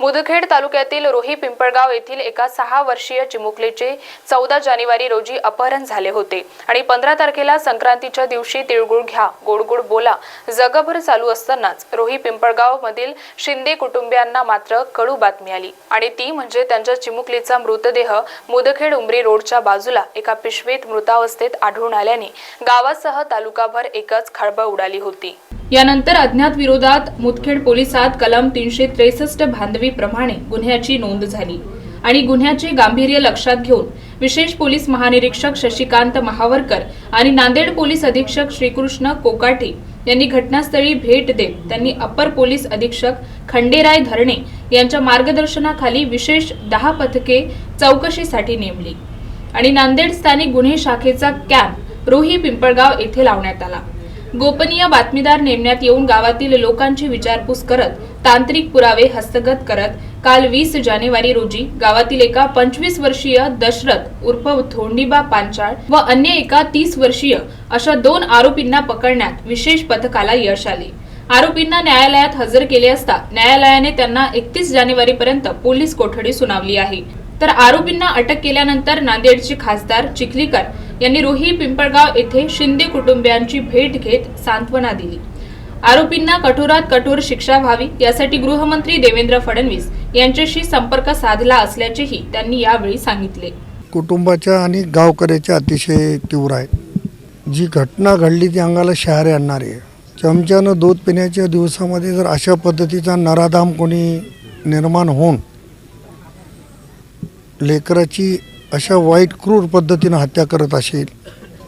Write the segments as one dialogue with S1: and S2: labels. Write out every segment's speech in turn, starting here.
S1: मुदखेड तालुक्यातील रोही पिंपळगाव येथील एका सहा वर्षीय चिमुकलीचे चौदा जानेवारी रोजी अपहरण झाले होते. आणि पंधरा तारखेला संक्रांतीच्या दिवशी तिळगुळ घ्या गोडगुड बोला जगभर चालू असतानाच रोही पिंपळगाव मधील शिंदे कुटुंबियांना मात्र कडू बातमी आली. आणि ती म्हणजे त्यांच्या चिमुकलीचा मृतदेह मुदखेड उमरी रोडच्या बाजूला एका पिशवीत मृतावस्थेत आढळून आल्याने गावासह तालुकाभर एकच खळबळ उडाली होती. यानंतर अज्ञात विरोधात मुदखेड पोलिसात कलम तीनशे त्रेसष्ट भांडवी प्रमाणे गुन्ह्याची नोंद झाली. आणि गुन्ह्याचे गांभीर्य लक्षात घेऊन विशेष पोलीस महानिरीक्षक शशिकांत महावरकर आणि नांदेड पोलीस अधीक्षक श्रीकृष्ण कोकाटे यांनी घटनास्थळी भेट देत त्यांनी अपर पोलीस अधीक्षक खंडेराय धरणे यांच्या मार्गदर्शनाखाली विशेष दहा पथके चौकशीसाठी नेमली. आणि नांदेड स्थानिक गुन्हे शाखेचा कॅम्प रोही पिंपळगाव येथे लावण्यात आला. गोपनीय बातमीदार नेमण्यात येऊन गावातील लोकांची विचारपूस करत तांत्रिक पुरावे हस्तगत करत काल वीस जानेवारी रोजी गावातील एका पंचवीस वर्षीय दशरथ उर्फ धोंडीबा पांचाळ व अन्य एका तीस वर्षीय अशा दोन आरोपींना पकडण्यात विशेष पथकाला यश आले. आरोपींना न्यायालयात हजर केले असता न्यायालयाने त्यांना एकतीस जानेवारी पर्यंत पोलीस कोठडी सुनावली आहे. तर आरोपींना अटक केल्यानंतर नांदेडचे खासदार चिखलीकर यांनी रोही पिंपळगाव येथे शिंदे कुटुंबियांची भेट घेत सांत्वना दिली. आरोपींना कठोरात कठोर शिक्षा व्हावी यासाठी गृहमंत्री देवेंद्र फडणवीस यांच्याशी संपर्क साधला असल्याचेही त्यांनी यावेळी सांगितले.
S2: कुटुंबाच्या आणि गावकऱ्याच्या अतिशय तीव्र आहेत. जी घटना घडली ती अंगाला शहारे आणणारी आहे. चमच्यानं दूध पिण्याच्या दिवसामध्ये जर अशा पद्धतीचा नराधाम कोणी निर्माण होऊन लेकराची अशा वाईट क्रूर पद्धतीनं हत्या करत असेल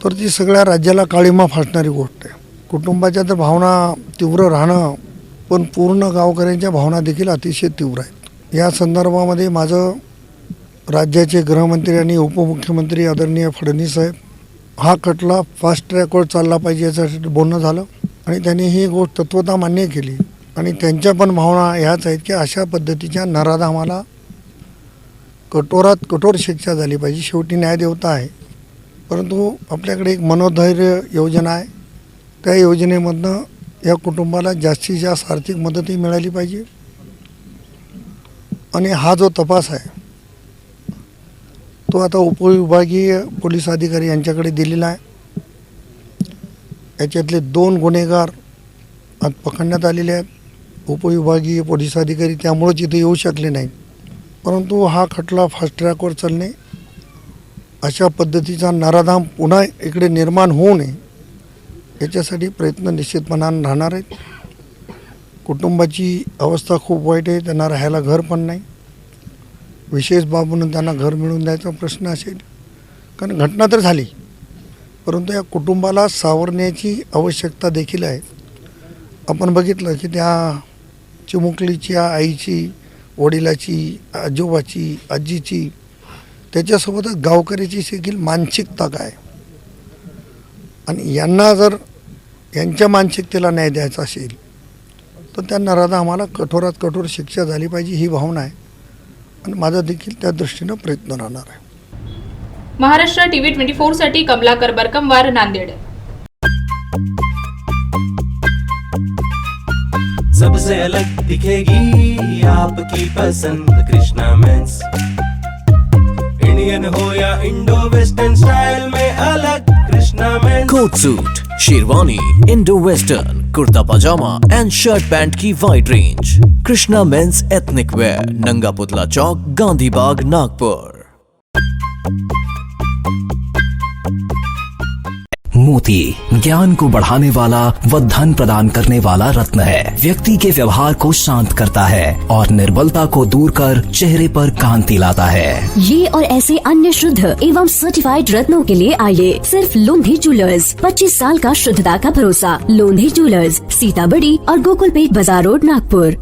S2: तर ती सगळ्या राज्याला काळीमा फासणारी गोष्ट आहे. कुटुंबाच्या तर भावना तीव्र राहणं पण पूर्ण गावकऱ्यांच्या भावना देखील अतिशय तीव्र आहेत. या संदर्भामध्ये माझं राज्याचे गृहमंत्री आणि उपमुख्यमंत्री आदरणीय फडणवीस साहेब हा खटला फास्ट ट्रॅकवर चालला पाहिजे याच्यासाठी बोलणं झालं आणि त्यांनी ही गोष्ट तत्वता मान्य केली. आणि त्यांच्या पण भावना ह्याच आहेत की अशा पद्धतीच्या नराधामाला कठोरात कठोर शिक्षा झाली पाहिजे. शेवटी न्यायदेवता आहे. परंतु आपल्याकडे एक मनोधैर्य योजना आहे. त्या योजनेमधनं या कुटुंबाला जास्तीत जास्त आर्थिक मदतही मिळाली पाहिजे. आणि हा जो तपास आहे तो आता उपविभागीय पोलीस अधिकारी यांच्याकडे दिलेला आहे. याच्यातले दोन गुन्हेगार आज पकडण्यात आलेले आहेत. उपविभागीय पोलीस अधिकारी त्यामुळेच इथे येऊ शकले नाहीत. परंतु हा खटला फास्ट ट्रॅकवर चालणे अशा पद्धतीचा नराधाम पुन्हा इकडे निर्माण होऊ नये याच्यासाठी प्रयत्न निश्चितपणानं राहणार आहेत. कुटुंबाची अवस्था खूप वाईट आहे त्यांना राहायला घर पण नाही. विशेष बाब म्हणून त्यांना घर मिळवून द्यायचा प्रश्न असेल. कारण घटना तर झाली परंतु या कुटुंबाला सावरण्याची आवश्यकता देखील आहे. आपण बघितलं की त्या चिमुकलीच्या आईची वडिलाची आजोबाची आजीची त्याच्यासोबतच गावकऱ्याची देखील मानसिकता काय? आणि यांना जर यांच्या मानसिकतेला न्याय द्यायचा असेल तर त्यांना राधा आम्हाला कठोरात कठोर शिक्षा झाली पाहिजे ही भावना आहे. आणि माझा देखील त्या दृष्टीनं प्रयत्न राहणार आहे.
S1: महाराष्ट्र टीव्ही ट्वेंटी फोरसाठी कमलाकर बरकमवार नांदेड.
S3: सबसे अलग दिखेगी आपकी पसंद कृष्णा मेंस। इंडियन हो या इंडो वेस्टर्न स्टाइल में अलग Krishna men's.
S4: Coat suit sherwani indo western kurta pajama and shirt pant की wide range Krishna men's ethnic wear Nanga Putla Chowk, Gandhi बाग, नागपुर।
S5: मोती ज्ञान को बढ़ाने वाला व धन प्रदान करने वाला रत्न है। व्यक्ति के व्यवहार को शांत करता है और निर्बलता को दूर कर चेहरे पर कांति लाता है।
S6: ये और ऐसे अन्य शुद्ध एवं सर्टिफाइड रत्नों के लिए आइए। सिर्फ़ लोंधी ज्वेलर्स 25 साल का शुद्धता का भरोसा। लोंधी ज्वेलर्स सीताबड़ी और गोकुल पेट बाज़ार रोड नागपुर।